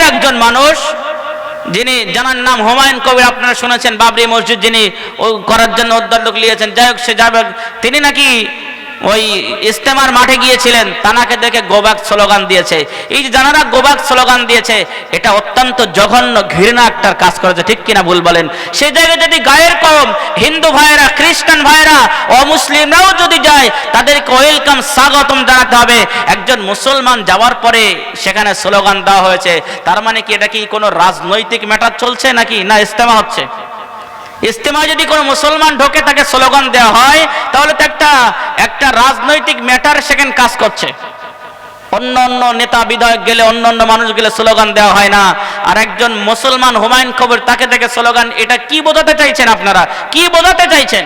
গায়ের একজন মানুষ, যিনি জানার নাম হুমায়ুন কবির, আপনারা শুনেছেন, বাবরি মসজিদ যিনি করার জন্য উদ্যোগ নিয়েছেন। যাই হোক, সে যাবে তিনি নাকি ওই ইস্তেমার মাঠে গিয়েছিলেন, তানাকে দেখে গোবাক স্লোগান দিয়েছে। এই যে জানারা গোবাক স্লোগান দিয়েছে, এটা অত্যন্ত জঘন্য ঘৃণা একটা কাজ করেছে, ঠিক কিনা ভুল বলেন? সেই জায়গায় যদি গায়ের কম হিন্দু ভাইয়েরা, খ্রিস্টান ভাইয়েরা, অমুসলিমরাও যদি যায়, তাদেরকে ওয়েলকাম স্বাগতম জানাতে হবে। একজন মুসলমান যাওয়ার পরে সেখানে স্লোগান দেওয়া হয়েছে। তার মানে কি এটা কি কোনো রাজনৈতিক ম্যাটার চলছে নাকি? না ইস্তেমা হচ্ছে। ইস্তেমা যদি কোনো মুসলমান ঢোকে, তাকে স্লোগান দেওয়া হয়, তাহলে তো একটা একটা রাজনৈতিক ম্যাটার সেখানে কাজ করছে। অন্য অন্য নেতা বিধায়ক গেলে, অন্য অন্য মানুষ গেলে স্লোগান দেওয়া হয় না। আর একজন মুসলমান হুমায়ুন কবির, তাকে দেখে স্লোগান, এটা কি বোঝাতে চাইছেন আপনারা? কি বোঝাতে চাইছেন?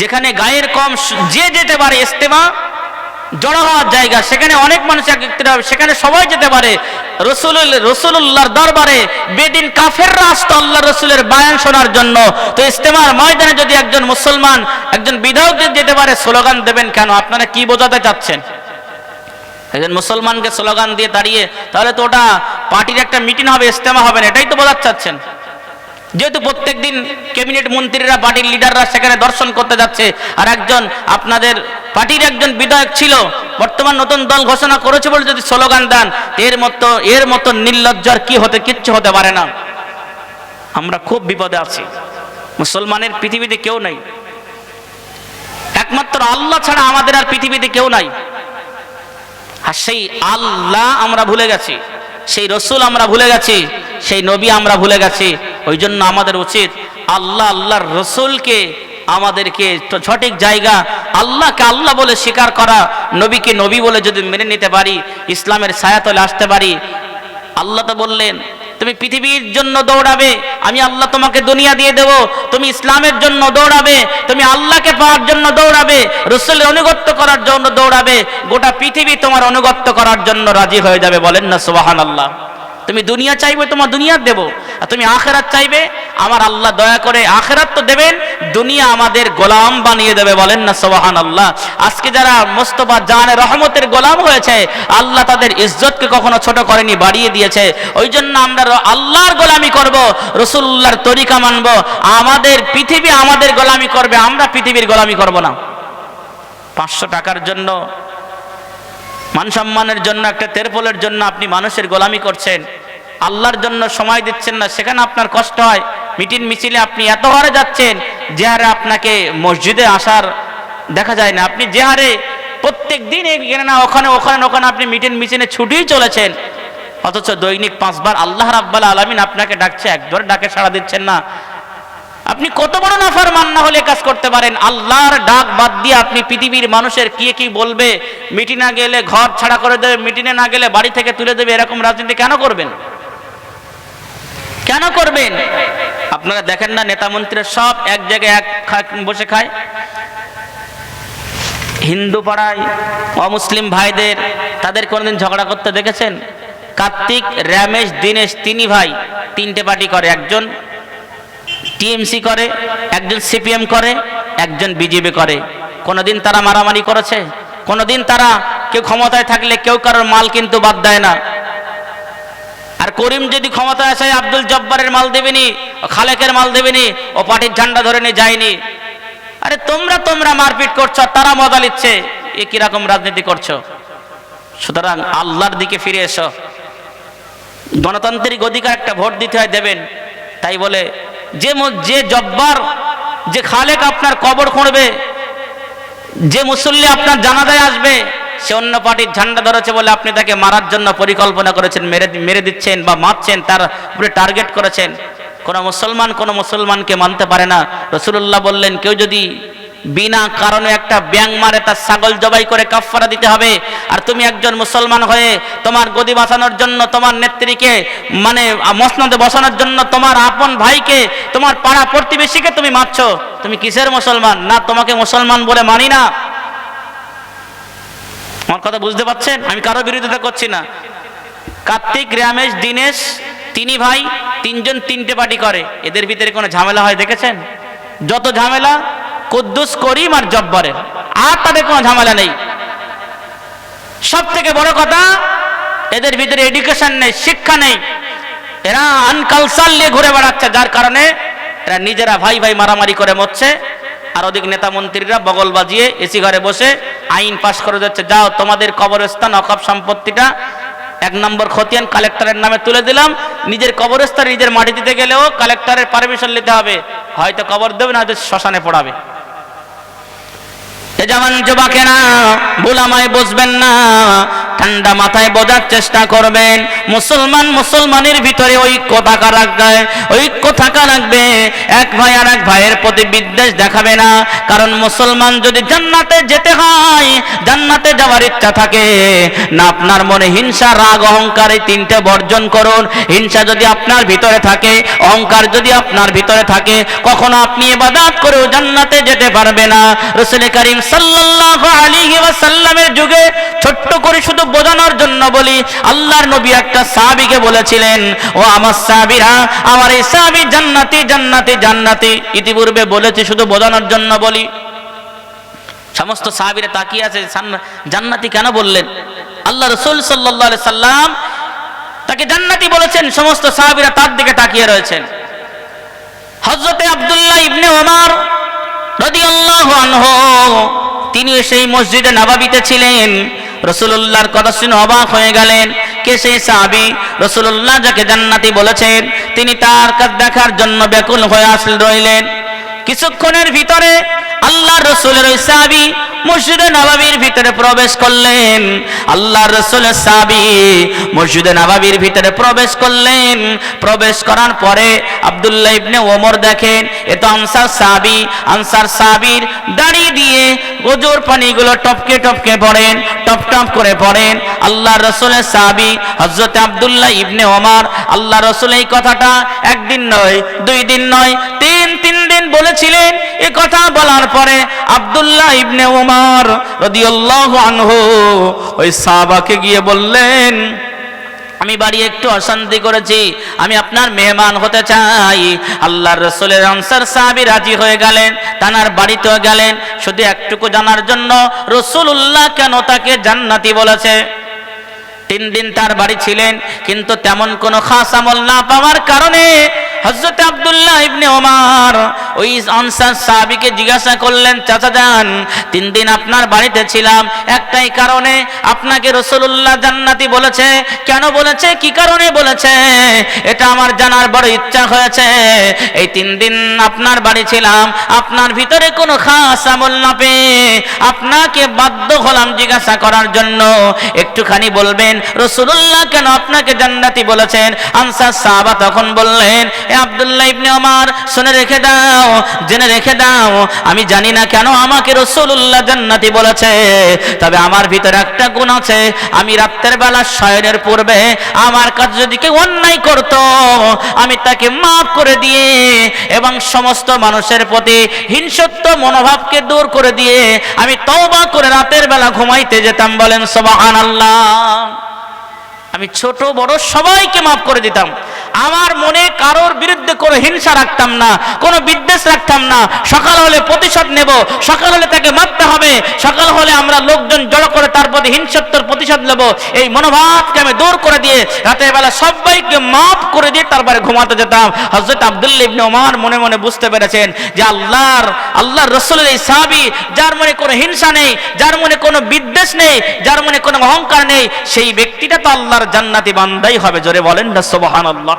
যেখানে গায়ের কম, যে যেতে পারে ইস্তেমা জড়ো হওয়ার জায়গা, সেখানে অনেক মানুষ একত্রিত হবে, সেখানে সবাই যেতে পারে। রসুল রসুল্লাহর দরবারে বেদিন কাফেররা আসতো আল্লাহ রসুলের বায়ান শোনার জন্য। তো ইস্তেমার ময়দানে যদি একজন মুসলমান, একজন বিধায়ক যদি যেতে পারে, স্লোগান দেবেন কেন? আপনারা কি বোঝাতে চাচ্ছেন? একজন মুসলমানকে স্লোগান দিয়ে দাঁড়িয়ে, তাহলে তো ওটা পার্টির একটা মিটিং হবে, ইস্তেমা হবে না, এটাই তো বোঝাতে চাচ্ছেন। যেহেতু প্রত্যেকদিন ক্যাবিনেট মন্ত্রীরা, পার্টির লিডাররা সেখানে দর্শন করতে যাচ্ছে, আর একজন আপনাদের পার্টির একজন বিধায়ক ছিল, বর্তমান নতুন দল ঘোষণা করেছে বলে যদি স্লোগান দেন, এর মতো এর মতো নির্লজ্জার কি হতে, কিচ্ছু হতে পারে না। আমরা খুব বিপদে আছি। মুসলমানের পৃথিবীতে কেউ নাই। একমাত্র আল্লাহ ছাড়া আমাদের আর পৃথিবীতে কেউ নাই। আর সেই আল্লাহ আমরা ভুলে গেছি, সেই রসুল আমরা ভুলে গেছি, সেই নবী আমরা ভুলে গেছি ওই জন্য আমাদের উচিত আল্লাহ, আল্লাহর রসুলকে আমাদেরকে সঠিক জায়গা, আল্লাহকে আল্লাহ বলে স্বীকার করা, নবীকে নবী বলে যদি মেনে নিতে পারি, ইসলামের ছায়াতলে আসতে পারি। আল্লাহ তো বললেন, তুমি পৃথিবীর জন্য দৌড়াবে, আমি আল্লাহ তোমাকে দুনিয়া দিয়ে দেব, তুমি ইসলামের জন্য দৌড়াবে, তুমি আল্লাহকে পাওয়ার জন্য দৌড়াবে, রসুলের অনুগত্য করার জন্য দৌড়াবে, গোটা পৃথিবী তোমার অনুগত্য করার জন্য রাজি হয়ে যাবে। বলেন না সুবাহান আল্লাহ তুমি দুনিয়া চাইবে, তোমার দুনিয়া দেব। আর তুমি আখেরাত চাইবে, আমার আল্লাহ দয়া করে আখেরাত তো দেবেন, দুনিয়া আমাদের গোলাম বানিয়ে দেবে বলেন না সোহান আল্লাহ আজকে যারা মোস্তফা জানে রহমতের গোলাম হয়েছে, আল্লাহ তাদের ইজ্জতকে কখনো ছোট করেনি, বাড়িয়ে দিয়েছে। ওই জন্য আমরা আল্লাহর গোলামি করব রসুল্লাহর তরিকা মানব। আমাদের পৃথিবী আমাদের গোলামি করবে, আমরা পৃথিবীর গোলামি করব না। পাঁচশো টাকার জন্য মান সম্মানের জন্য, একটা তেরপলের জন্য আপনি মানুষের গোলামি করছেন। আল্লাহর জন্য সময় দিচ্ছেন না, সেখানে আপনার কষ্ট হয়। মিটিং, মিছিলে আপনি এত হারে যাচ্ছেন, যে হারে আপনাকে মসজিদে আসার দেখা যায় না। আপনি যে হারে প্রত্যেক দিন এখানে না, ওখানে ওখানে ওখানে আপনি মিটিং, মিছিলে ছুটেই চলেছেন। অথচ দৈনিক পাঁচবার আল্লাহ রাব্বাল আলামিন আপনাকে ডাকছে একবার ডাকে সাড়া দিচ্ছেন না। আপনি কত বড় নাফার মান না হলে কাজ করতে পারেন? আল্লাহর ডাক বাদ দিয়ে আপনি পৃথিবীর মানুষের কি কি বলবে? মিটিং না গেলে, ঘর ছাড়া করে দেবে মিটিংয়ে না গেলে বাড়ি থেকে তুলে দেবে, এরকম রাজনীতি কেন করবেন? কেন করবেন? আপনারা দেখেন না, নেতা মন্ত্রীরা সব এক জায়গায় এক বসে খায়। হিন্দু পাড়ায়, অমুসলিম ভাইদের, তাদের কোনোদিন ঝগড়া করতে দেখেছেন? কার্তিক, রমেশ, দীনেশ, তিনি ভাই, তিনটে পার্টি করে, একজন টিএমসি করে, একজন সিপিএম করে, একজন বিজেপি করে। কোনোদিন তারা মারামারি করেছে, কোনোদিন তারা কেউ ক্ষমতায় থাকলে কেউ কারোর মাল কিন্তু বাদ দেয় না। আর করিম যদি ক্ষমতায় আসে, আব্দুল জব্বারের মাল দেবেনি, খালেকের মাল দেবেনি, ও পার্টির ঝান্ডা ধরে নিয়ে যায়নি। আরে তোমরা তোমরা মারপিট করছ তারা মজা নিচ্ছে। এ কীরকম রাজনীতি করছ? সুতরাং আল্লাহর দিকে ফিরে এসো। গণতান্ত্রিক অধিকার একটা ভোট দিতে হয় দেবেন, তাই বলে যে যে জব্বার, যে খালেক আপনার কবর খুঁড়বে, যে মুসল্লি আপনার জানাজায় আসবে, সে অন্য পার্টির ঝান্ডা ধরেছে বলে আপনি তাকে মারার জন্য পরিকল্পনা করেছেন, মেরে মেরে দিচ্ছেন বা মারছেন, তার উপরে টার্গেট করেছেন। কোনো মুসলমান কোনো মুসলমানকে মানতে পারে না। রসুল্লাহ বললেন, কেউ যদি বিনা কারণে একটা ব্যাং মারে, তার ছাগল জবাই করে কাফফারা দিতে হবে। আর তুমি একজন মুসলমান হয়ে তোমার গদি বাঁচানোর জন্য, তোমার নেত্রীকে মানে মসনদে বসানোর জন্য তোমার আপন ভাইকে, তোমার পাড়া প্রতিবেশীকে তুমি মারছো। তুমি কিসের মুসলমান? না, তোমাকে মুসলমান বলে মানি না। আমার কথা বুঝতে পারছেন? আমি কারও বিরোধিতা করছি না। কার্তিক, রমেশ, দীনেশ, তিনি ভাই, তিনজন তিনটে পার্টি করে। এদের ভিতরে কোনো ঝামেলা হয়, দেখেছেন? যত ঝামেলা কুদ্দুস করিম আর জব্বরের। আর তাদের কোনো ঝামেলা নেই। সব থেকে বড় কথা, এদের ভিতরে এডুকেশন নেই, শিক্ষা নেই। এরা আনকালচার নিয়ে ঘুরে বেড়াচ্ছে, যার কারণে এরা নিজেরা ভাই ভাই মারামারি করে মরছে। আর ওদিক নেতা মন্ত্রীরা বগল বাজিয়ে এসি ঘরে বসে আইন পাশ করে যাচ্ছে। যাও, তোমাদের কবরস্থান, অকপ সম্পত্তিটা এক নম্বর খতিয়ান কালেক্টরের নামে তুলে দিলাম। নিজের কবরস্থান নিজের মাটি দিতে গেলেও কালেক্টরের পারমিশন নিতে হবে। হয়তো কবর দেবে, না হয়তো শ্মশানে পড়াবে। এ যেমন যুবকেরা বুলামায় বসবেন না, ঠান্ডা মাথায় বোঝার চেষ্টা করবেন। মুসলমান মুসলমানের ভিতরে ঐক্য থাকা রাখবে ঐক্য থাকা রাখবে এক ভাই আর এক ভাইয়ের প্রতি বিদ্বেষ দেখাবে না, কারণ মুসলমান যদি জান্নাতে যেতে হয়, জান্নাতে যাওয়ার ইচ্ছা থাকে, না আপনার মনে হিংসা, রাগ, অহংকার এই তিনটে বর্জন করুন। হিংসা যদি আপনার ভিতরে থাকে, অহংকার যদি আপনার ভিতরে থাকে, কখনো আপনি ইবাদত করেও জান্নাতে যেতে পারবে না। রসুল করিম আলাইহি ওয়াসাল্লামের যুগে ছোট্ট করে শুধু বোঝানোর জন্য বলি, আল্লাহর নবী একটা সাহাবীকে বলেছিলেন, ও আমার সাহাবীরা, আমার এই সাহাবী জান্নাতি জান্নাতি জান্নাতি। ইতিপূর্বে বলেছি শুধু বোঝানোর জন্য বলি। সমস্ত সাহাবীরা তাকিয়ে আছে জান্নাতি কেন বললেন? আল্লাহ রসুল আলাইহি সাল্লাম তাকে জান্নাতি বলেছেন, সমস্ত সাহাবীরা তার দিকে তাকিয়ে রয়েছেন। হযরতে আব্দুল্লাহ ইবনে ওমর তিনি সেই মসজিদে নাবাবিতে ছিলেন। রসুল্লাহর কথা শুনে অবাক হয়ে গেলেন। কে সেই সাহাবি? রসুল্লাহ যাকে জান্নাতি বলেছেন, তিনি তার কাছে দেখার জন্য ব্যাকুল হয়ে আসল রইলেন। কিছুক্ষণের ভিতরে আল্লাহ রসুলের ওই সাহাবি মসজিদে নবাবির ভিতরে প্রবেশ করলেন। আল্লাহ রসুলের সাহাবি মসজিদে নবাবির ভিতরে প্রবেশ করলেন। প্রবেশ করার পরে আব্দুল্লাহ ইবনে ওমর দেখেন, এ তো আনসার সাহাবি। আনসার সাহাবির দাড়ি দিয়ে ওজোর পানিগুলো টপকে টপকে পড়েন, টপ টপ করে পড়েন। আল্লাহ রসুলের সাবি হজরত আব্দুল্লাহ ইবনে ওমর আল্লাহ রসুল এই কথাটা একদিন নয়, দুই দিন নয়, তিন তিন দিন বলেছিলেন, এ কথা বলার পরে আব্দুল্লাহ ইবনে ওমর রাদিয়াল্লাহু আনহু ওই সাহাবাকে গিয়ে বললেন, আমি বাড়ি একটু অশান্তি করেছি, আমি আপনার মেহমান হতে চাই। আল্লাহর রসুলের আনসার সাহাবি রাজি হয়ে গেলেন, তানার বাড়িতেও গেলেন। শুধু একটুকু জানার জন্য রসুল্লাহ কেন তাকে জান্নাতি বলেছে? তিন দিন তার বাড়ি ছিলেন, কিন্তু তেমন কোনো খাস আমল না পাওয়ার কারণে হজরত আব্দুল্লাহ ইবনে ওমার ওই আনসার সাহাবিকে জিজ্ঞাসা করলেন, চাচা যান, তিন দিন আপনার বাড়িতে ছিলাম। একটাই কারণে আপনাকে রসুল্লাহ জান্নাতি বলেছে। কেন বলেছে? কি কারণে বলেছে? এটা আমার জানার বড় ইচ্ছা হয়েছে। এই তিন দিন আপনার বাড়ি ছিলাম। আপনার ভিতরে কোনো খাস আমল না পেয়ে আপনাকে বাধ্য হলাম জিজ্ঞাসা করার জন্য। একটুখানি বলবেন রসুল্লাহ কেন আপনাকে জান্নাতি বলেছেন? আনসার সাহাবা তখন বললেন আব্দুল্লাহ ইবনে ওমর, শুনে রেখে দাও, জেনে রেখে দাও, আমি জানি না কেন আমাকে রসুল্লাহ জান্নাতি বলেছে, তবে আমার ভিতরে একটা গুণ আছে, আমি রাত্রের বেলা শয়নের পূর্বে আমার যদি কেউ অন্যায় করত, আমি তাকে মাফ করে দিয়ে এবং সমস্ত মানুষের প্রতি হিংসত্ব, মনোভাবকে দূর করে দিয়ে আমি তওবা করে রাতের বেলা ঘুমাইতে যেতাম, বলেন সুবহানাল্লাহ। আমি ছোট, বড় সবাইকে মাফ করে দিতাম। আমার মনে কারোর বিরুদ্ধে কোনো হিংসা রাখতাম না, কোনো বিদ্বেষ রাখতাম না। সকাল হলে প্রতিশোধ নেব, সকাল হলে তাকে মারতে হবে, সকাল হলে আমরা লোকজন জড়ো করে তার প্রতি হিংসত্বর প্রতিশোধ নেব। এই মনোভাবকে আমি দূর করে দিয়ে রাতের বেলা সবাইকে মাফ করে দিয়ে তারপরে ঘুমাতে যেতাম। হজরত আব্দুল্লা ইবনে ওমর মনে মনে বুঝতে পেরেছেন যে আল্লাহর আল্লাহর রসুলের এই সাহাবি যার মনে কোনো হিংসা নেই, যার মনে কোনো বিদ্বেষ নেই, যার মনে কোনো অহংকার নেই, সেই ব্যক্তিটা তো আল্লাহর জান্নাতি বান্দাই হবে। জোরে বলেন না, সুবহানাল্লাহ।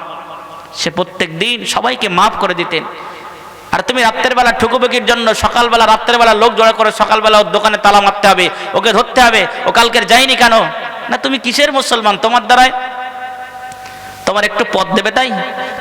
সে প্রত্যেক দিন সবাইকে মাফ করে দিতেন। আর তুমি রাত্রের বেলা ঠুকুবুকির জন্য সকালবেলা, রাত্রের বেলা লোক জড়ো করে সকালবেলা ওর দোকানে তালা মারতে হবে, ওকে ধরতে হবে, ও কালকের যায়নি কেন? না তুমি কিসের মুসলমান? তোমার দ্বারায় তোমার একটু পদ দেবে তাই?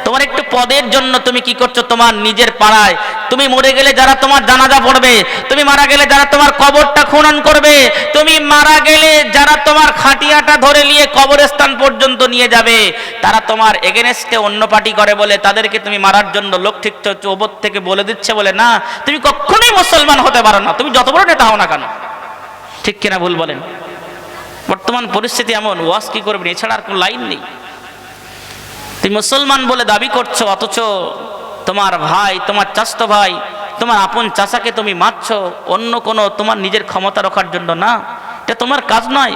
তোমার একটু পদের জন্য তুমি কি করছ? তোমার নিজের পাড়ায়। তুমি মরে গেলে যারা তোমার জানাজা পড়বে, তুমি মারা গেলে যারা তোমার কবরটা খনন করবে, তুমি মারা গেলে যারা তোমার খাটিয়াটা ধরে নিয়ে কবরস্থান পর্যন্ত নিয়ে যাবে, তারা তোমার এগেনেস্টে অন্য পার্টি করে বলে, তাদেরকে তুমি মারার জন্য লোক ঠিক ওপর থেকে বলে দিচ্ছে বলে, না, তুমি কখনোই মুসলমান হতে পারো না। তুমি যত বড় নেতা হও না কেন? ঠিক কিনা ভুল বলেন? বর্তমান পরিস্থিতি এমন, ওয়াজ কি করবেন? এছাড়া আর কোনো লাইন নেই। তুমি মুসলমান বলে দাবি করছ, অথচ তোমার ভাই, তোমার চাস্ত ভাই, তোমার আপন চাচাকে তুমি মারছ, অন্য কোনো তোমার নিজের ক্ষমতা রাখার জন্য না। এটা তোমার কাজ নয়।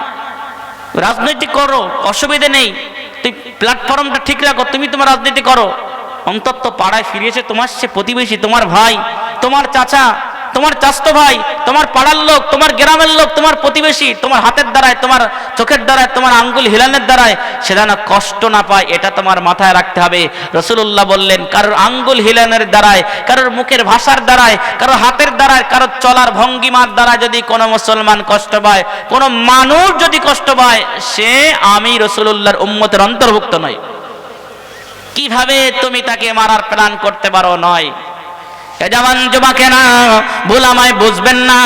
রাজনীতি করো, অসুবিধে নেই। তুই প্ল্যাটফর্মটা ঠিক রাখো, তুমি তোমার রাজনীতি করো। অন্তত পাড়ায় ফিরিয়েছে তোমার সে প্রতিবেশী, তোমার ভাই, তোমার চাচা তোমার চাস্ত ভাই, তোমার পাড়ার লোক, তোমার গ্রামের লোক, তোমার প্রতিবেশী, তোমার হাতের দ্বারায়, তোমার চোখের দ্বারায়, তোমার আঙ্গুল হিলানের দ্বারায় সে যেন কষ্ট না পায়, এটা তোমার মাথায় রাখতে হবে। রসুল্লাহ বললেন, কারোর আঙ্গুল হিলানের দ্বারায়, কারোর মুখের ভাষার দ্বারায়, কারোর হাতের দ্বারায়, কারোর চলার ভঙ্গিমার দ্বারা যদি কোনো মুসলমান কষ্ট পায়, কোনো মানুষ যদি কষ্ট পায়, সে আমি রসুল্লাহর উম্মতের অন্তর্ভুক্ত নয় কীভাবে তুমি তাকে মারার প্ল্যান করতে পারো নয়? এ জওয়ান যুবাকে না, ভুল আমায় বুঝবেন না।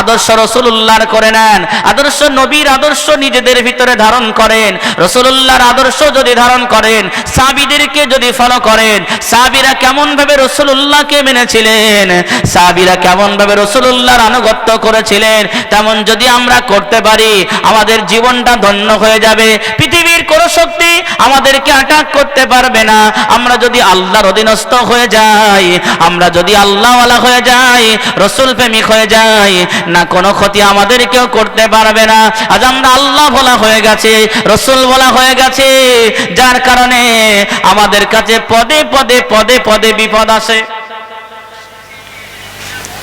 আদর্শ রসুল্লাহর করে নেন, আদর্শ নবীর আদর্শ নিজেদের ভিতরে ধারণ করেন। রসুল্লাহর আদর্শ যদি ধারণ করেন সাবিদেরকে যদি ফলো করেন সাবিরা কেমন ভাবে রসুল্লাহকে মেনেছিলেন সাবিরা কেমন ভাবে রসুল্লাহর আনুগত্য করেছিলেন, তেমন যদি আমরা করতে পারি, আমাদের জীবনটা ধন্য হয়ে যাবে। পৃথিবীর কোন শক্তি আমাদেরকে আটাক করতে পারবে না। আমরা যদি আল্লাহর অধীনস্থ হয়ে যাই, আমরা যদি আল্লাহওয়ালা হয়ে যায় রসুল প্রেমিক হয়ে যায়, না কোনো ক্ষতি আমাদের কেউ করতে পারবে না। আজ আমরা আল্লাহ বলা হয়ে গেছে রসুল বলা হয়ে গেছে, যার কারণে আমাদের কাছে পদে পদে পদে পদে বিপদ আসে।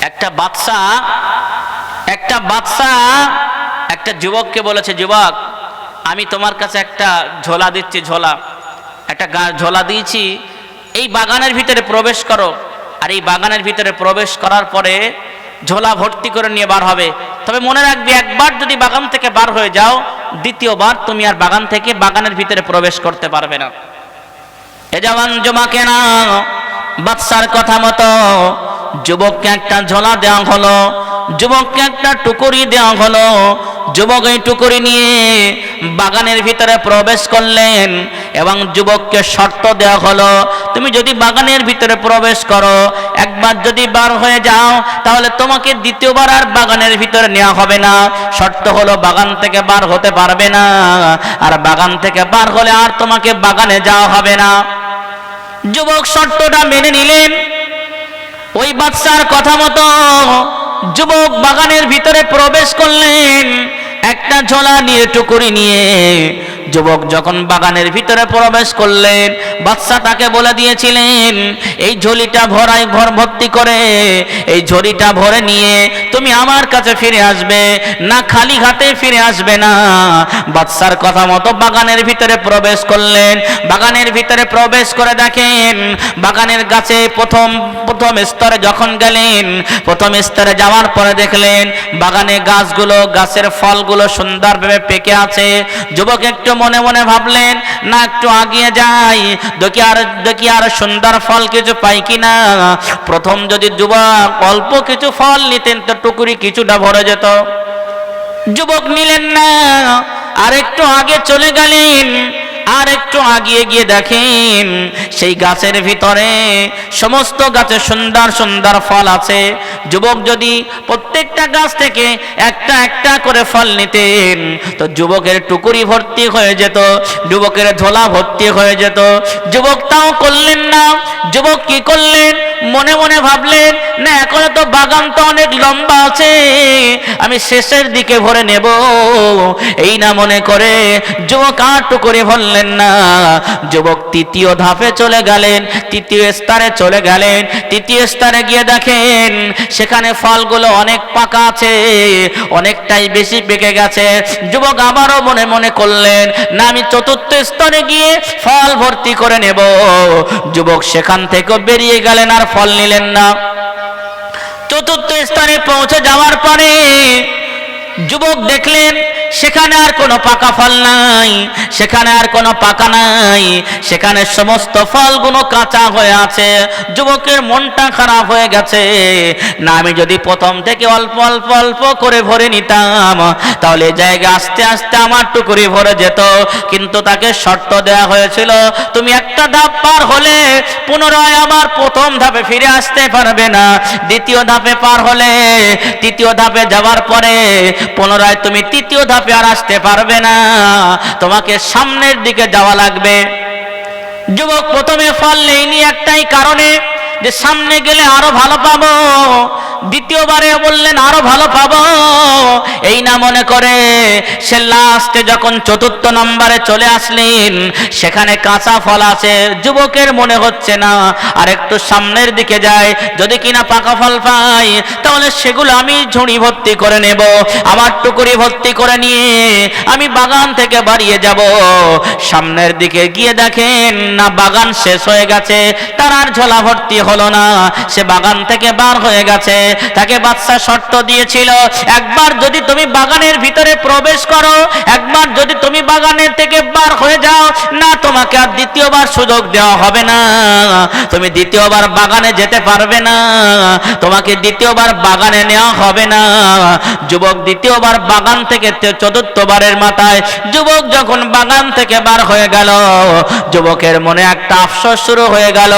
একটা বাদশা একটা বাদশা, একটা যুবককে বলেছে, যুবক, আমি তোমার কাছে একটা ঝোলা দিচ্ছি, ঝোলা, একটা ঝোলা দিয়েছি, এই বাগানের ভিতরে প্রবেশ করো। আর এই বাগানের ভিতরে প্রবেশ করার পরে ঝোলা ভর্তি করে নিয়ে বার হবে। তবে মনে রাখবে, একবার যদি বাগান থেকে বার হয়ে যাও, দ্বিতীয়বার তুমি আর বাগান থেকে বাগানের ভিতরে প্রবেশ করতে পারবে না। এ জওয়ান জমাকে না বাদশার কথা মতো, যুবককে একটা ঝোলা দেওয়া হলো, যুবককে একটা টুকুরি দেওয়া হলো, যুবক এই টুকুরি নিয়ে বাগানের ভিতরে প্রবেশ করলেন। এবং যুবককে শর্ত দেওয়া হলো, তুমি যদি বাগানের ভিতরে প্রবেশ করো, একবার যদি বার হয়ে যাও, তাহলে তোমাকে দ্বিতীয়বার আর বাগানের ভিতরে নেওয়া হবে না। শর্ত হলো বাগান থেকে বার হতে পারবে না। আর বাগান থেকে বার হলে আর তোমাকে বাগানে যাওয়া হবে না। যুবক শর্তটা মেনে নিলেন। ওই বাচ্চার কথা মতো যুবক বাগানের ভিতরে প্রবেশ করলেন। একটা ঝোলা নিয়ে, টুকুরি নিয়ে যুবক যখন বাগানের ভিতরে প্রবেশ করলেন বাচ্চা তাকে বলে দিয়েছিলেন, এই ঝুলিটা ভরাই ভর ভর্তি করে, এই ঝুড়িটা ভরে নিয়ে তুমি আমার কাছে ফিরে আসবে, না খালি হাতে ফিরে আসবে না। বাচ্চার কথা মতো বাগানের ভিতরে প্রবেশ করলেন। বাগানের ভিতরে প্রবেশ করে দেখেন, বাগানের গাছে প্রথম প্রথম স্তরে যখন গেলেন, প্রথম স্তরে যাওয়ার পরে দেখলেন, বাগানে গাছগুলো, গাছের ফলগুলো সুন্দরভাবে পেকে আছে। যুবক একটু মনে মনে ভাবলেন, না, একটু আগিয়ে যাই। দেখি আর দেখি আর সুন্দর ফল কিছু পাই কি না প্রথম যদি যুবক অল্প কিছু ফল নিতেন, তো টুকুরি কিছুটা ভরে যেত। যুবক নিলেন না, আর একটু আগে চলে গেলেন। আর একটু আগিয়ে গিয়ে দেখেন, সেই গাছের ভিতরে সমস্ত গাছে সুন্দর সুন্দর ফল আছে। যুবক যদি প্রত্যেকটা গাছ থেকে একটা একটা করে ফল নিতেন, তো যুবকের টুকুরি ভর্তি হয়ে যেত, যুবকের ঝোলা ভর্তি হয়ে যেত। যুবক তাও করলেন না, যুবক কি করলেন? মনে মনে ভাবলেন, না, এখনও তো বাগান তো অনেক লম্বা আছে। আমি শেষের দিকে ভরে নেব। এই না মনে করে যুবক আর করে ভরলেন না। যুবক তৃতীয় ধাপে চলে গেলেন, তৃতীয় স্তরে চলে গেলেন, তৃতীয় স্তরে গিয়ে দেখেন, সেখানে ফলগুলো অনেক পাকা আছে, অনেকটাই বেশি পেকে গেছে। যুবক আবারও মনে মনে করলেন, না, আমি চতুর্থ স্তরে গিয়ে ফল ভর্তি করে নেব। যুবক সেখান থেকেও বেরিয়ে গেলেন আর ফল নিলেন না। চতুর্থ স্থানে পৌঁছে যাওয়ার পরে যুবক দেখলেন সেখানে আর কোনো পাকা ফল নাই, সেখানে আর কোনো পাকা নাই। সেখানে সমস্ত ফলগুলো কাঁচা হয়ে আছে, যুবকের মনটা খারাপ হয়ে গেছে। না, আমি যদি প্রথম থেকে অল্প অল্প অল্প করে ভরে নিতাম, তাহলে জায়গা আস্তে আস্তে আমার টুকুরি ভরে যেত। কিন্তু তাকে শর্ত দেওয়া হয়েছিল, তুমি একটা ধাপ পার হলে পুনরায় আবার প্রথম ধাপে ফিরে আসতে পারবে না। দ্বিতীয় ধাপে পার হলে, তৃতীয় ধাপে যাওয়ার পরে পুনরায় তুমি তৃতীয় ধাপে আর আসতে পারবে না। তোমাকে সামনের দিকে যাওয়া লাগবে। যুবক, প্রথমে ফল নেইনি একটাই কারণে। যে সামনে গেলে আরও ভালো পাবো। দ্বিতীয়বারে বললেন, আরও ভালো পাবো। এই না মনে করে সে লাস্টে যখন চতুর্থ নম্বরে চলে আসলেন, সেখানে কাঁচা ফল আছে, যুবকের মনে হচ্ছে না। আর একটু সামনের দিকে যায়, যদি কিনা পাকা ফল পাই, তাহলে সেগুলো আমি ঝুড়ি ভর্তি করে নেব। আমার টুকুরি ভর্তি করে নিয়ে আমি বাগান থেকে বাড়িয়ে যাব। সামনের দিকে গিয়ে দেখেন, না বাগান শেষ হয়ে গেছে, তার আর ঝোলা ভর্তি হলো না। সে বাগান থেকে বার হয়ে গেছে। তাকে বাদশা শর্ত দিয়েছিল, একবার যদি তুমি বাগানের ভিতরে প্রবেশ করো, একবার যদি তুমি বাগানের থেকে বার হয়ে যাও, না, তোমাকে আর দ্বিতীয়বার সুযোগ দেওয়া হবে না। তুমি দ্বিতীয়বার বাগানে যেতে পারবে না। তোমাকে দ্বিতীয়বার বাগানে নেওয়া হবে না। যুবক দ্বিতীয়বার বাগান থেকে চতুর্থবারের মাথায় যুবক যখন বাগান থেকে বার হয়ে গেল, যুবকের মনে একটা আফসোস শুরু হয়ে গেল,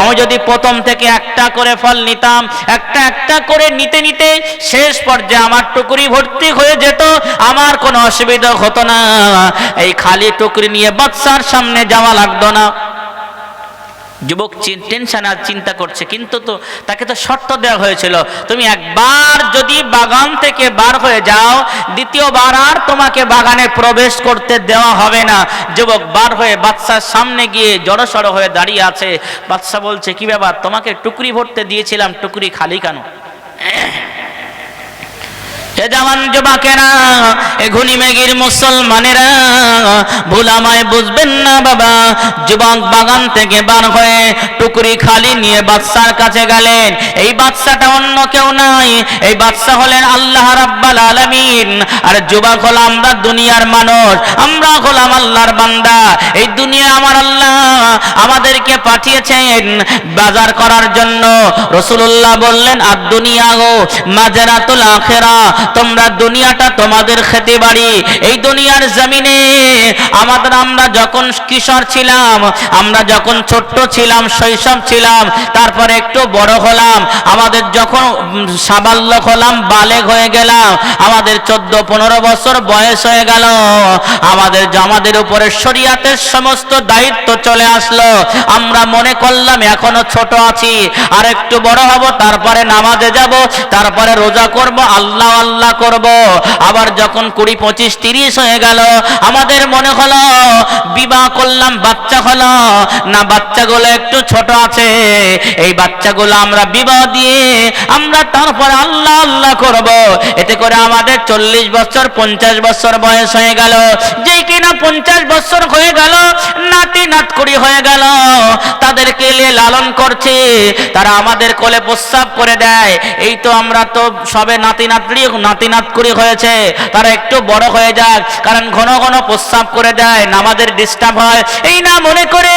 আমি যদি প্রথম থেকে একটা করে ফল নিতাম, একটা একটা করে নিতে নিতে শেষ পর্যায়ে আমার টুকরি ভর্তি হয়ে যেত, আমার কোনো অসুবিধা হতো না। এই খালি টুকরি নিয়ে বাচ্চার সামনে যাওয়া লাগতো না। যুবক টেনশন আর চিন্তা করছে। কিন্তু তো তাকে তো শর্ত দেওয়া হয়েছিল, তুমি একবার যদি বাগান থেকে বার হয়ে যাও, দ্বিতীয়বার আর তোমাকে বাগানে প্রবেশ করতে দেওয়া হবে না। যুবক বার হয়ে বাচ্চার সামনে গিয়ে জড়সড় হয়ে দাঁড়িয়ে আছে। বাচ্চা বলছে, কি ব্যাপার? তোমাকে টুকরি ভরতে দিয়েছিলাম, টুকরি খালি কেন? এ জওয়ান যুবকেরা এ ঘুনি মেগির মুসলমানেরা ভুল আমায় বুঝবেন না বাবা, যুবক বাগান থেকে বার হয়ে টুকরি খালি নিয়ে বাদশার কাছে গেলেন। এই বাদশাটা অন্য কেউ নাই, এই বাদশা হলেন আল্লাহ রাব্বাল আলামিন। আর যুবক হল আমরা দুনিয়ার মানুষ, আমরা হলাম আল্লাহর বান্দা। এই দুনিয়া আমার আল্লাহ আমাদেরকে পাঠিয়েছেন বাজার করার জন্য। রসুল্লাহ বললেন আর দুনিয়া গো, মাজারাতুল আখেরা তোমরা দুনিয়াটা তোমাদের খেতে বাড়ি। এই দুনিয়ার জমিনে আমাদের আমরা যখন কিশোর ছিলাম, আমরা যখন ছোট্ট ছিলাম, শৈশব ছিলাম, তারপরে একটু বড় হলাম, আমাদের যখন সাবাল্য হলাম, বালেগ হয়ে গেলাম, আমাদের চোদ্দ পনেরো বছর বয়স হয়ে গেল, আমাদের আমাদের উপরে শরিয়াতের সমস্ত দায়িত্ব চলে আসলো। আমরা মনে করলাম, এখনও ছোট আছি আর একটু বড় হব, তারপরে নামাজে যাব, তারপরে রোজা করব, আল্লাহ আল্লাহ করব। আবার যখন কুড়ি, পঁচিশ, তিরিশ হয়ে গেল, আমাদের মনে হলো, বিবাহ করলাম, বাচ্চা হলো। না, বাচ্চাগুলো একটু ছোট আছে। এই বাচ্চাগুলো আমরা বিবাহ দিয়ে আমরা তারপর আল্লাহ আল্লাহ করব। এতে করে আমাদের চল্লিশ বছর, পঞ্চাশ বছর বয়স হয়ে গেল। যেই কিনা পঞ্চাশ বছর হয়ে গেল, নাতি, নাতকুড়ি হয়ে গেল। তাদেরকে লালন করছে। তারা আমাদের কোলে প্রস্রাব করে দেয়। এই তো আমরা তো সবে নাতি নাতড়ি নাতি নাতকুড়ি হয়েছে, তারা একটু বড় হয়ে যাক, কারণ ঘন ঘন প্রস্রাব করে দেয়, নামাজের ডিস্টার্ব হয়। এই না মনে করে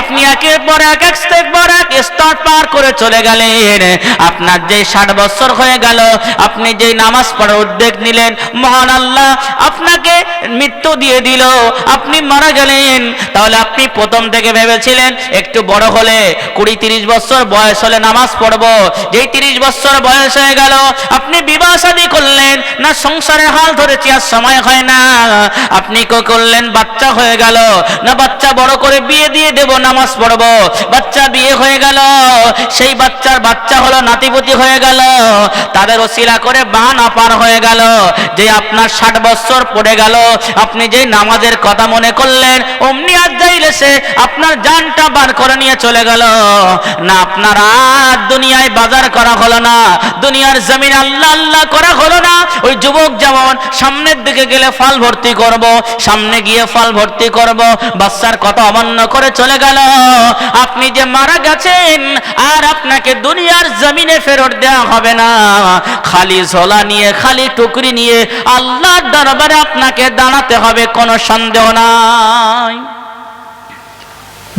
আপনি একের পর এক এক স্টেপ পর এক স্তর পার করে চলে গেলেন। আপনার যে ষাট বছর হয়ে গেল, আপনি যেই নামাজ পড়ার উদ্যোগ নিলেন, মহান আল্লাহ আপনাকে মৃত্যু দিয়ে দিল, আপনি মারা গেলেন। তাহলে আপনি প্রথম থেকে ভেবেছিলেন একটু বড় হলে কুড়ি তিরিশ বছর বয়স হলে নামাজ পড়ব। যেই তিরিশ বছর বয়স হয়ে গেল, আপনি বিবাহ শাদী করলেন? না, সংসারের হাল ধরেছি, আর সময় হয় না। আপনি কি করলেন, বাচ্চা হয়ে গেল। না, বাচ্চা বড় করে বিয়ে দিয়ে দেব, নামাজ পড়ব। বাচ্চা বিয়ে হয়ে গেল। সেই বাচ্চার বাচ্চা হলো নাতিপতি হয়ে গেল। তাদের ওসিলা করে বাহানা পার হয়ে গেল। যে আপনার ষাট বছর পড়ে গেল, আপনি যে নামাজের কথা মনে করলেন, অমনি আজ যাইলে সে আপনার জানটা বার করে নিয়ে চলে গেল। না, আপনার আর দুনিয়ায় বাজার করা হলো না। দুনিয়ার জমিন আল্লাহ আল্লাহ করা হলো না, ওই যুবক যেমন সামনের দিকে গেলে ফল ভর্তি করব, সামনে গিয়ে ফল ভর্তি করব, বাচ্চার কথা অমান্য করে চলে গেল। আপনি যে মারা গেছেন, আর আপনাকে দুনিয়ার জমিনে ফেরত দেওয়া হবে না। খালি ঝোলা নিয়ে, খালি টুকরি নিয়ে আল্লাহর দরবারে আপনাকে দাঁড়াতে হবে, কোনো সন্দেহ নাই।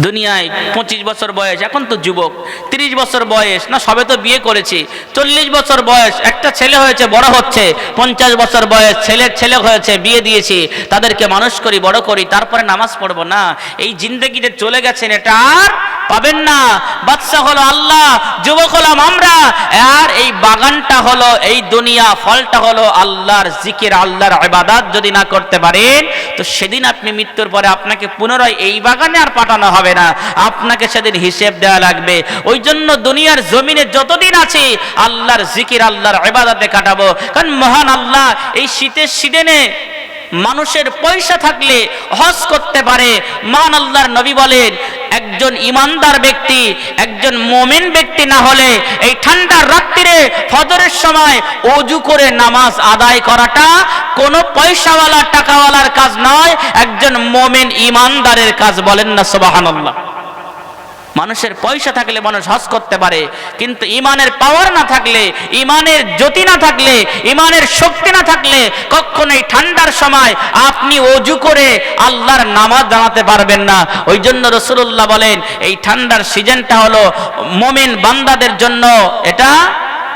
দুনিয়ায় পঁচিশ বছর বয়স, এখন তো যুবক। তিরিশ বছর বয়স, না সবে তো বিয়ে করেছি। চল্লিশ বছর বয়স, একটা ছেলে হয়েছে, বড় হচ্ছে। পঞ্চাশ বছর বয়স ছেলের ছেলে হয়েছে, বিয়ে দিয়েছি। তাদেরকে মানুষ করি, বড় করি, তারপরে নামাজ পড়ব। না, এই জিন্দগিতে চলে গেছেন, এটা আর পাবেন না। বাদশা হলো আল্লাহ, যুবক হলাম আমরা। আর এই বাগানটা হলো, এই দুনিয়া ফলটা হলো আল্লাহর জিকির, আল্লাহর ইবাদত যদি না করতে পারেন, তো সেদিন আপনি মৃত্যুর পরে আপনাকে পুনরায় এই বাগানে আর পাঠানো হবে না। আপনাকে সেদিন হিসেব দেওয়া লাগবে। ওই জন্য দুনিয়ার জমিনে যতদিন আছি, আল্লাহর জিকির, আল্লাহর এবাদাতে কাটাবো। কারণ মহান আল্লাহ এই শীতের সিজনে মানুষের পয়সা থাকলে হজ করতে পারে। মান আল্লাহর নবী বলেন একজন ইমানদার ব্যক্তি, একজন মোমেন ব্যক্তি না হলে এই ঠান্ডার রাত্রিরে ফজরের সময় অজু করে নামাজ আদায় করাটা কোনো পয়সাওয়ালা, টাকাওয়ালার কাজ নয়, একজন মোমেন ইমানদারের কাজ বলেন না, সুবহানাল্লাহ। মানুষের পয়সা থাকলে মানুষ হজ করতে পারে, কিন্তু ইমানের পাওয়ার না থাকলে, ইমানের জ্যোতি না থাকলে, ইমানের শক্তি না থাকলে কখনোই ঠান্ডার সময় আপনি অজু করে আল্লাহর নামাজ জানাতে পারবেন না। ওই জন্য রসুল্লাহ বলেন, এই ঠান্ডার সিজনটা হলো মোমেন বান্দাদের জন্য এটা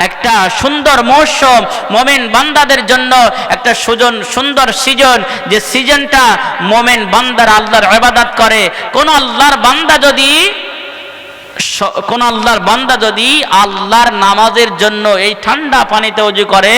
একটা সুন্দর মৌসুম। মোমেন বান্দাদের জন্য একটা সুজন সুন্দর সিজন। যে সিজনটা মোমেন বান্দার আল্লাহর ইবাদত করে, কোন আল্লাহর বান্দা যদি কোন আল্লাহর বান্দা যদি আল্লাহর নামাজের জন্য এই ঠান্ডা পানিতে অজু করে,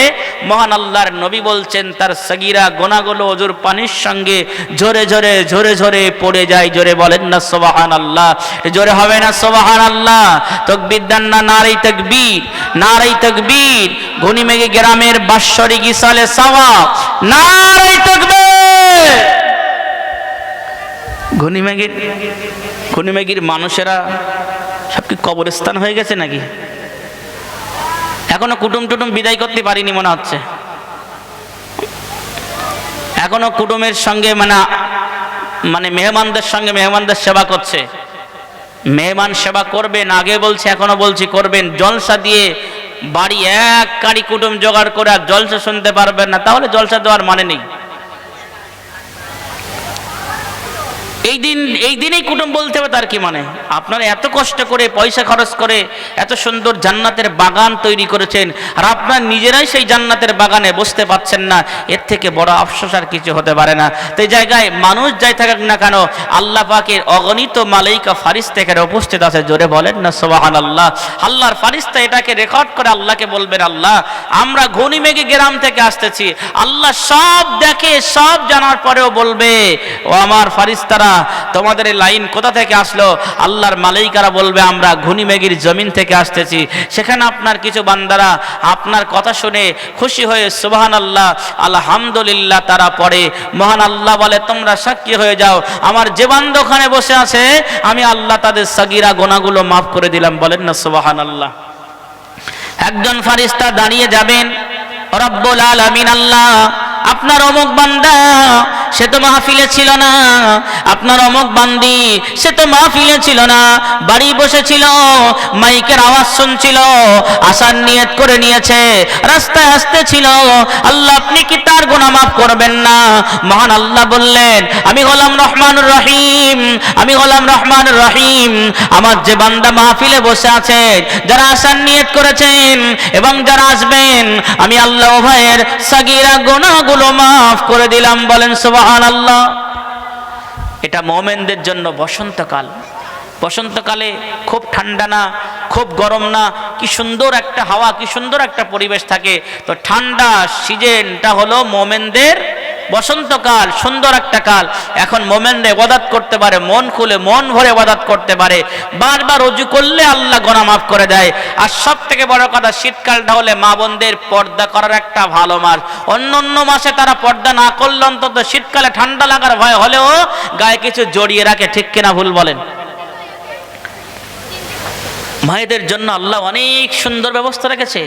মহান আল্লাহর নবী বলছেন, তার সগিরা গোনাগুলো অজুর পানির সঙ্গে ঝরে ঝরে ঝরে ঝরে পড়ে যায়, জোরে বলেন না সোবাহান আল্লাহ জোরে হবে না সোবাহান আল্লাহ তকবির দেন না নারী তকবীর নারী তকবীর। ঘনিমেঘি গ্রামের বাৎসরিক ইসালে সাওয়া নারী তকবীর। ঘনিমেঘির ঘনিমেঘির মানুষেরা সব কি কবরস্থান হয়ে গেছে নাকি? এখনও কুটুম টুটুম বিদায় করতে পারিনি মনে হচ্ছে। এখনও কুটুমের সঙ্গে মানে মানে মেহমানদের সঙ্গে মেহমানদের সেবা করছে। মেহমান সেবা করবেন, আগে বলছে, এখনও বলছি করবেন। জলসা দিয়ে বাড়ি এক কারি কুটুম জোগাড় করে আর জলসা শুনতে পারবেন না। তাহলে জলসা দেওয়ার মানে নেই। এই দিন, এই দিনেই কুটুম বলতে হবে, তার কি মানে? আপনারা এত কষ্ট করে, পয়সা খরচ করে, এত সুন্দর জান্নাতের বাগান তৈরি করেছেন, আর আপনার নিজেরাই সেই জান্নাতের বাগানে বসতে পারছেন না, এর থেকে বড় আফসোস আর কিছু হতে পারে না। তো এই জায়গায় মানুষ যাই থাকুক না কেন, আল্লাহ পাকের অগণিত মালাইকা ফারিস্তা এখানে উপস্থিত আছে, জোরে বলেন না সোবাহান আল্লাহ আল্লাহর ফারিস্তা এটাকে রেকর্ড করে আল্লাহকে বলবেন, আল্লাহ, আমরা ঘনি মেঘে গ্রাম থেকে আসতেছি, আল্লাহ সব দেখে, সব জানার পরেও বলবে, ও আমার ফারিস্তারা তোমাদের এই লাইন কোথা থেকে আসলো? আল্লাহর মালিকারা বলবে, আমরা ঘনিমেঘির জমিন থেকে আসতেছি। সেখানে আপনার কিছু বান্দারা আপনার কথা শুনে খুশি হয়ে সুবাহান আল্লাহ আলহামদুলিল্লাহ। তারা পড়ে, মহান আল্লাহ বলে, তোমরা সাক্ষী হয়ে যাও। আমার যে বান্ধ ওখানে বসে আছে, আমি আল্লাহ তাদের সাগিরা গোনাগুলো মাফ করে দিলাম। বলেন না সুবাহান আল্লাহ একজন ফারিস্তা দাঁড়িয়ে যাবেন, রব্বুল আলামিন আল্লাহ আপনার অমুক বান্দা, সে তো মাহফিলে ছিল না। আপনার অমুক বান্দি, সে তো মাহফিলে ছিল না। বাড়ি বসেছিল, মাইকের আওয়াজ শুনছিল, আসার নিয়ত করে নিয়েছে, রাস্তায় আসতে ছিল আল্লাহ, আপনি কি তার গুনাহ মাফ করবেন না? মহান আল্লাহ বললেন, আমি হলাম রহমান রহিম, আমি হলাম রহমান রহিম। আমার যে বান্দা মাহফিলে বসে আছে, যারা আসার নিয়ত করেছেন এবং যারা আসবেন, আমি আল্লাহ ভাইয়ের সাগিরা গোনাগুলো মাফ করে দিলাম, বলেন সুবাহান আল্লাহ এটা মোমেনদের জন্য বসন্তকাল। বসন্তকালে খুব ঠান্ডা না, খুব গরম না, কি সুন্দর একটা হাওয়া, কি সুন্দর একটা পরিবেশ থাকে। তো ঠান্ডা সিজনটা হলো মোমেনদের বসন্তকাল, সুন্দর একটা কাল। এখন মোমেনরা ওয়াদাত করতে পারে, মন খুলে মন ভরে ওয়াদাত করতে পারে। বারবার অজু করলে আল্লাহ গোনা মাফ করে দেয়। আর সব থেকে বড় কথা, শীতকালটা হলে মা বোনদের পর্দা করার একটা ভালো মাস অন্য অন্য মাসে তারা পর্দা না করলে অন্তত শীতকালে ঠান্ডা লাগার ভয় হলেও গায়ে কিছু জড়িয়ে রাখে, ঠিক কিনা ভুল বলেন? মায়েদের জন্য আল্লাহ অনেক সুন্দর ব্যবস্থা রেখেছে।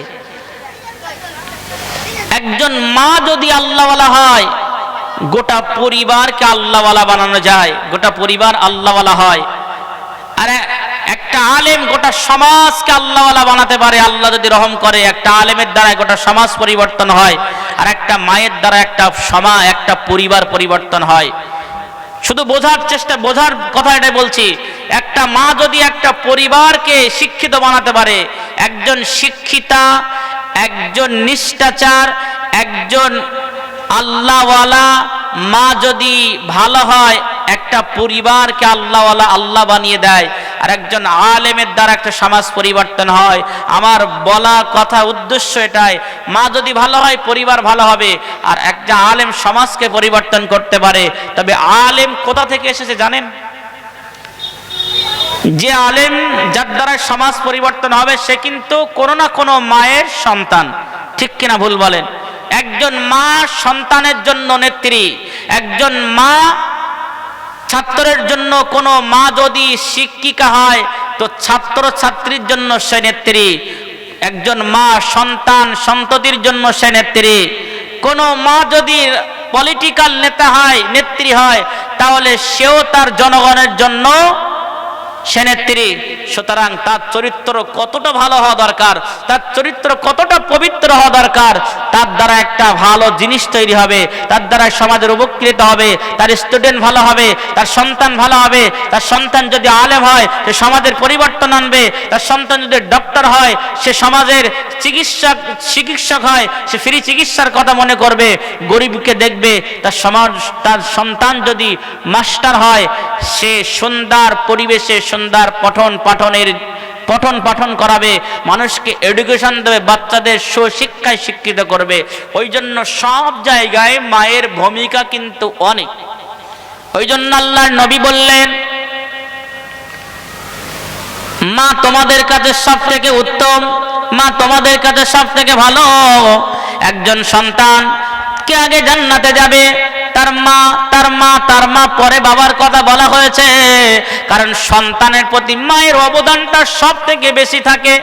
একজন মা যদি আল্লাহওয়ালা হয় গোটা পরিবারকে আল্লাহওয়ালা বানানো যায়, গোটা পরিবার আল্লাহওয়ালা হয়। আর, একটা আলেম গোটা সমাজকে আল্লাহওয়ালা বানাতে পারে, আল্লাহ যদি রহম করে, একটা আলেমের দ্বারা গোটা সমাজ পরিবর্তন হয়, আর একটা মায়ের দ্বারা একটা সমাজ একটা পরিবার পরিবর্তন হয়। শুধু বোঝার চেষ্টা, বোঝার কথা এটাই বলছি, একটা মা যদি একটা পরিবারকে শিক্ষিত বানাতে পারে, একজন শিক্ষিতা, একজন নিষ্ঠাচার, একজন আল্লাহওয়ালা মা যদি ভালো হয়, একটা পরিবারকে আল্লাহওয়ালা আল্লাহ বানিয়ে দেয়। আর একজন আলেমের দ্বারা একটা সমাজ পরিবর্তন হয়। আমার বলা কথা উদ্দেশ্য এটাই, মা যদি ভালো হয়, পরিবার ভালো হবে, আর একটা আলেম সমাজকে পরিবর্তন করতে পারে। তবে আলেম কোথা থেকে এসেছে জানেন? যে আলেম যার দ্বারা সমাজ পরিবর্তন হবে, সে কিন্তু কোনো না কোনো মায়ের সন্তান। ঠিক কিনা ভুল বলেন? একজন মা সন্তানের জন্য নেত্রী, একজন মা ছাত্রের জন্য কোনো মা যদি শিক্ষিকা হয়, তো ছাত্র ছাত্রীর জন্য সে নেত্রী, একজন মা সন্তান সন্ততির জন্য সে নেত্রী। কোনো মা যদি পলিটিক্যাল নেতা হয়, নেত্রী হয়, তাহলে সেও তার জনগণের জন্য সে নেত্রী সুতরাং তার চরিত্র কতটা ভালো হওয়া দরকার, তার চরিত্র কতটা পবিত্র হওয়া দরকার, তার দ্বারা একটা ভালো জিনিস তৈরি হবে, তার দ্বারা সমাজের উপকৃত হবে, তার স্টুডেন্ট ভালো হবে, তার সন্তান ভালো হবে, তার সন্তান যদি আলেম হয়, সে সমাজের পরিবর্তন আনবে, তার সন্তান যদি ডক্টর হয়, সে সমাজের চিকিৎসক চিকিৎসক হয়, সে ফ্রি চিকিৎসার কথা মনে করবে, গরিবকে দেখবে, তার সমাজ, তার সন্তান যদি মাস্টার হয়, সে সুন্দর পরিবেশে সুন্দর পঠন পাঠনের, পঠন পাঠন করাবে, মানুষকে এডুকেশন দেবে, বাচ্চাদের সুশিক্ষায় শিক্ষিত করবে। ওই জন্য সব জায়গায় মায়ের ভূমিকা কিন্তু অনেক। ওই জন্য আল্লাহর নবী বললেন, মা, তোমাদের কাছে সব থেকে উত্তম, মা, তোমাদের কাছে সব থেকে ভালো একজন সন্তান কে আগে জান্নাতে যাবে। তার মা তার মা তার মা পরে বাবার কথা বলা হয়েছে। কারণ সন্তানের প্রতি মায়ের অবদানটা সব থেকে বেশি থাকে।